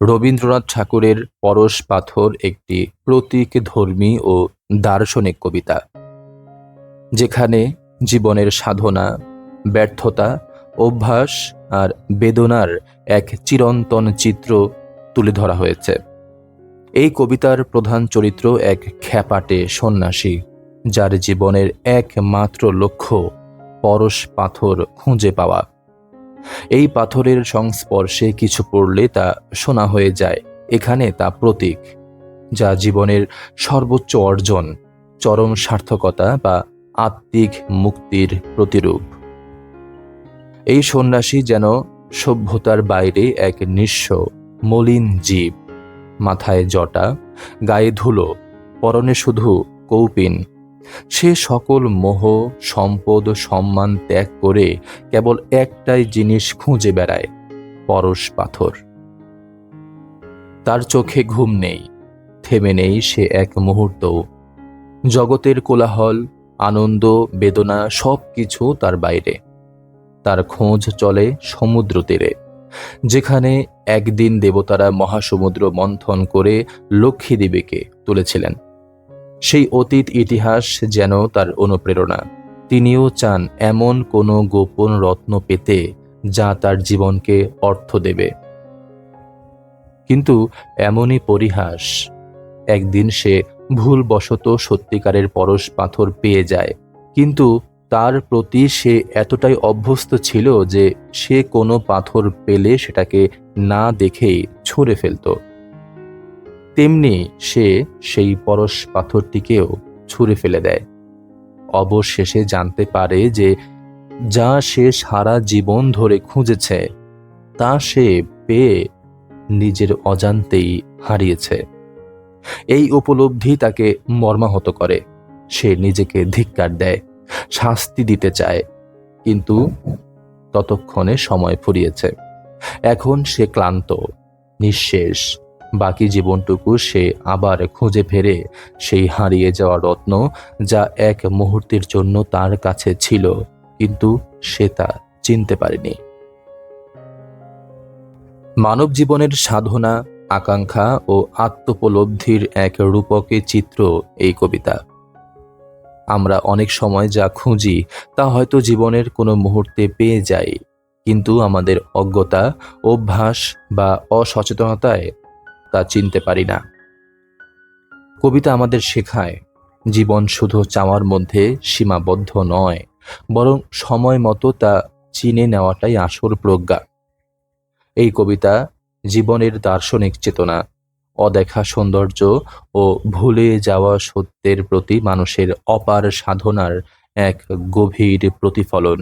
রবীন্দ্রনাথ ঠাকুরের পরশ পাথর একটি প্রতীকধর্মী ও দার্শনিক কবিতা, যেখানে জীবনের সাধনা, ব্যর্থতা, অভ্যাস আর বেদনার এক চিরন্তন চিত্র তুলে ধরা হয়েছে। এই কবিতার প্রধান চরিত্র এক খ্যাপাটে সন্ন্যাসী, যার জীবনের একমাত্র লক্ষ্য পরশ পাথর খুঁজে পাওয়া। এই পাথরের সংস্পর্শে কিছু পড়লে তা সোনা হয়ে যায়। এখানে তা প্রতীক, যা জীবনের সর্বোচ্চ অর্জন, চরম সার্থকতা বা আত্মিক মুক্তির প্রতিরূপ। এই সন্ন্যাসী যেন সভ্যতার বাইরে এক নিঃস্ব, মলিন জীব, মাথায় জটা, গায়ে ধুলো, পরনে শুধু কৌপিন সে সকল মোহ, সম্পদ, সম্মান ত্যাগ করে কেবল একটাই জিনিস খুঁজে বেড়ায়, পরশ পাথর। তার চোখে ঘুম নেই, থেমে নেই সে এক মুহূর্ত জগতের কোলাহল, আনন্দ, বেদনা সব কিছু তার বাইরে। তার খোঁজ চলে সমুদ্র তীরে, যেখানে একদিন দেবতারা মহাসমুদ্র মন্থন করে লক্ষ্মী দেবীকে তুলেছিলেন। সেই অতীত ইতিহাস যেন তার অনুপ্রেরণা। তিনিও চান এমন কোনো গোপন রত্ন পেতে যা তার জীবনকে অর্থ দেবে। কিন্তু এমনই পরিহাস। একদিন সে ভুলবশত সত্যিকারের পরশ পাথর পেয়ে যায়। কিন্তু তার প্রতি সে এতটাই অভ্যস্ত ছিল যে সে কোনো পাথর পেলে সেটাকে না দেখেই ছুঁড়ে ফেলত। তেমনি সে সেই পরশ পাথরটিকেও ছুঁড়ে ফেলে দেয়। অবশেষে জানতে পারে যে যা সে সারা জীবন ধরে খুঁজেছে, তা সে পেয়ে নিজের অজান্তেই হারিয়েছে। এই উপলব্ধি তাকে মর্মাহত করে। সে নিজেকে ধিক্কার দেয়, শাস্তি দিতে চায়, কিন্তু ততক্ষণে সময় ফুরিয়েছে। এখন সে ক্লান্ত, নিঃশেষ বাকি জীবনটুকু সে আবার খুঁজে ফেরে সেই হারিয়ে যাওয়া রত্ন যা এক মুহূর্তের জন্য তার কাছে ছিল, কিন্তু সে তা চিনতে পারেনি। মানব জীবনের সাধনা, আকাঙ্ক্ষা ও আত্মোপলব্ধির এক রূপকে চিত্র এই কবিতা। আমরা অনেক সময় যা খুঁজি তা হয়তো জীবনের কোনো মুহূর্তে পেয়ে যাই, কিন্তু আমাদের অজ্ঞতা, অভ্যাস বা অসচেতনতায় তা চিনতে পারি না। কবিতা আমাদের শেখায়, জীবন শুধু চাওয়ার মধ্যে সীমাবদ্ধ নয়, বরং সময় মতো তা চিনে নেওয়াটাই আসল প্রজ্ঞা। এই কবিতা জীবনের দার্শনিক চেতনা, অদেখা সৌন্দর্য ও ভুলে যাওয়া সত্যের প্রতি মানুষের অপার সাধনার এক গভীর প্রতিফলন।